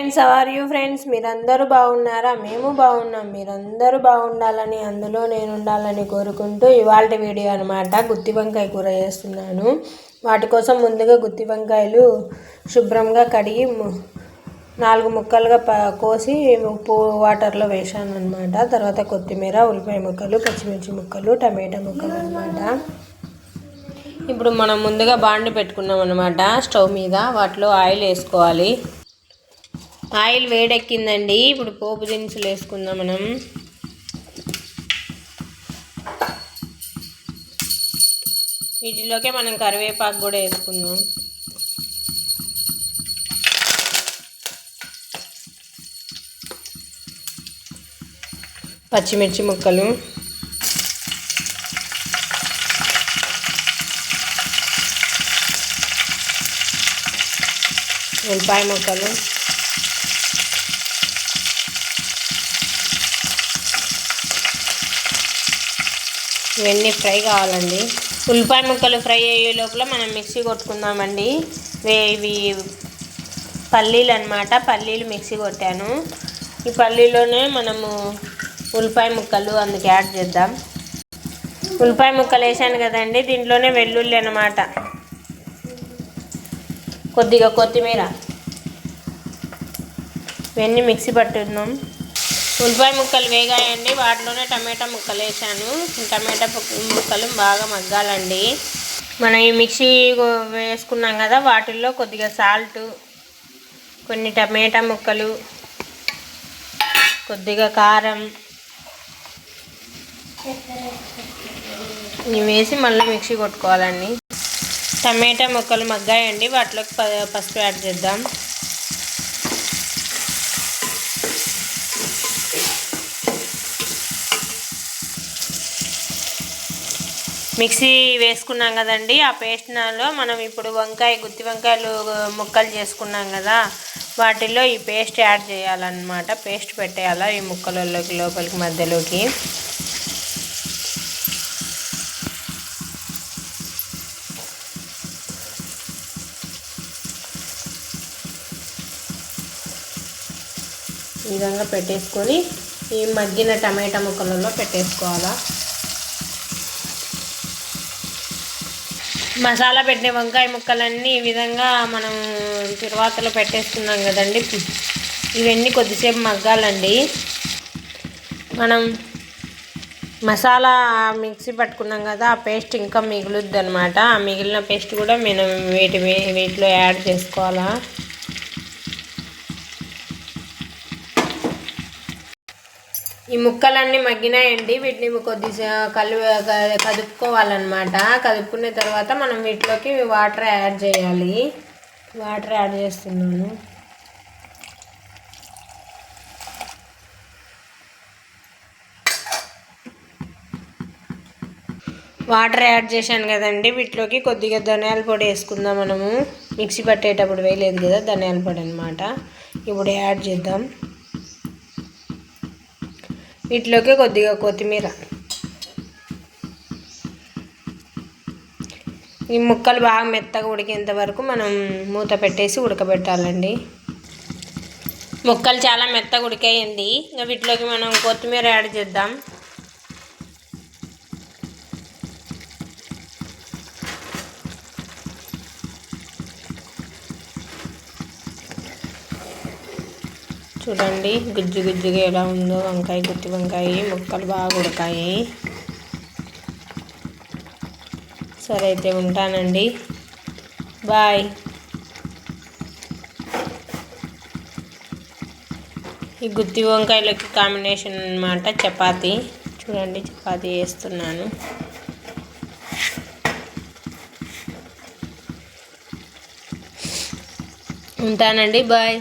Friends hour you friends మీరందరూ బాగున్నారా? మేము బాగున్నాం. మీరందరూ బాగుండాలని అందులో నేను ఉండాలని కోరుకుంటూ ఇవాళ వీడియో అనమాట గుత్తి వంకాయ కూర చేస్తున్నాను. వాటి కోసం ముందుగా గుత్తి వంకాయలు శుభ్రంగా కడిగి నాలుగు ముక్కలుగా ప కోసి ఉప్పు వాటర్లో వేసాను అనమాట తర్వాత కొత్తిమీర ఉల్లిపాయ ముక్కలు పచ్చిమిర్చి ముక్కలు టమాటా ముక్కలు అనమాట ఇప్పుడు మనం ముందుగా బాండి పెట్టుకున్నాం అనమాట స్టవ్ మీద వాటిలో ఆయిల్ వేసుకోవాలి. ఆయిల్ వేడెక్కిందండి. ఇప్పుడు పోపు దినుసులు వేసుకుందాం మనం. వీటిలోకే మనం కరివేపాకు కూడా వేసుకుందాం. పచ్చిమిర్చి ముక్కలు. ఉల్లిపాయ ముక్కలు. ఇవన్నీ ఫ్రై కావాలండి. ఉల్లిపాయ ముక్కలు ఫ్రై అయ్యే లోపల మనం మిక్సీ కొట్టుకుందామండి. ఇవి పల్లీలు అనమాట పల్లీలు మిక్సీ కొట్టాను. ఈ పల్లీలోనే మనము ఉల్లిపాయ ముక్కలు అందుకు యాడ్ చేద్దాం. ఉల్లిపాయ ముక్కలు వేసాను కదండి. దీంట్లోనే వెల్లుల్లి అనమాట కొద్దిగా కొత్తిమీర. ఇవన్నీ మిక్సీ పట్టుద్దాం ఉల్లిపాయ ముక్కలు వేగాయండి. వాటిలోనే టమాటా ముక్కలు వేసాను. టమాటా ముక్కలు బాగా మగ్గాలండి. మనం ఈ మిక్సీ వేసుకున్నాం కదా వాటిల్లో కొద్దిగా సాల్ట్ కొన్ని టమాటా ముక్కలు కొద్దిగా కారం ఇవి వేసి మళ్ళీ మిక్సీ కొట్టుకోవాలండి. టమాటా ముక్కలు మగ్గాయండి. వాటిలోకి పసుపు యాడ్ చేద్దాం. మిక్సీ వేసుకున్నాం కదండి. ఆ పేస్ట్నాలో మనం ఇప్పుడు వంకాయ గుత్తి వంకాయలు ముక్కలు చేసుకున్నాం కదా. వాటిలో ఈ పేస్ట్ యాడ్ చేయాలన్నమాట. పేస్ట్ పెట్టేయాలా ఈ ముక్కలలోకి లోపలికి మధ్యలోకి? ఈ విధంగా పెట్టేసుకొని ఈ మగ్గిన టమాటా ముక్కలలో పెట్టేసుకోవాలా. మసాలా పెట్టిన వంకాయ ముక్కలన్నీ ఈ విధంగా మనం తిరువాతలో పెట్టేస్తున్నాం కదండి. ఇవన్నీ కొద్దిసేపు మగ్గాలండి. మనం మసాలా మిక్సీ పట్టుకున్నాం కదా ఆ పేస్ట్ ఇంకా మిగులుద్ది అనమాట ఆ మిగిలిన పేస్ట్ కూడా మనం వీటి వీటిలో యాడ్ చేసుకోవాలా. ఈ ముక్కలన్నీ మగ్గినాయండి. వీటిని కొద్ది కలు కదుపుకోవాలన్నమాట. కదుపుకున్న తర్వాత మనం వీటిలోకి వాటర్ యాడ్ చేయాలి. వాటర్ యాడ్ చేస్తున్నాను. వాటర్ యాడ్ చేశాను కదండి. వీటిలోకి కొద్దిగా ధనియాల పొడి వేసుకుందాం మనము. మిక్సీ పట్టేటప్పుడు వేయలేదు కదా ధనియాల పొడి అనమాట ఇప్పుడు యాడ్ చేద్దాం. వీటిలోకి కొద్దిగా కొత్తిమీర. ఈ ముక్కలు బాగా మెత్తగా ఉడికేంత వరకు మనం మూత పెట్టేసి ఉడకబెట్టాలండి. ముక్కలు చాలా మెత్తగా ఉడికేయండి. ఇంకా వీటిలోకి మనం కొత్తిమీర యాడ్ చేద్దాం. చూడండి గుజ్జు గుజ్జుగా ఎలా ఉందో వంకాయ గుత్తి వంకాయ ముక్కలు బాగా ఉడకాయి. సరే అయితే ఉంటానండి. బాయ్. ఈ గుత్తి వంకాయలకి కాంబినేషన్ అనమాట చపాతీ. చూడండి చపాతీ వేస్తున్నాను. ఉంటానండి బాయ్.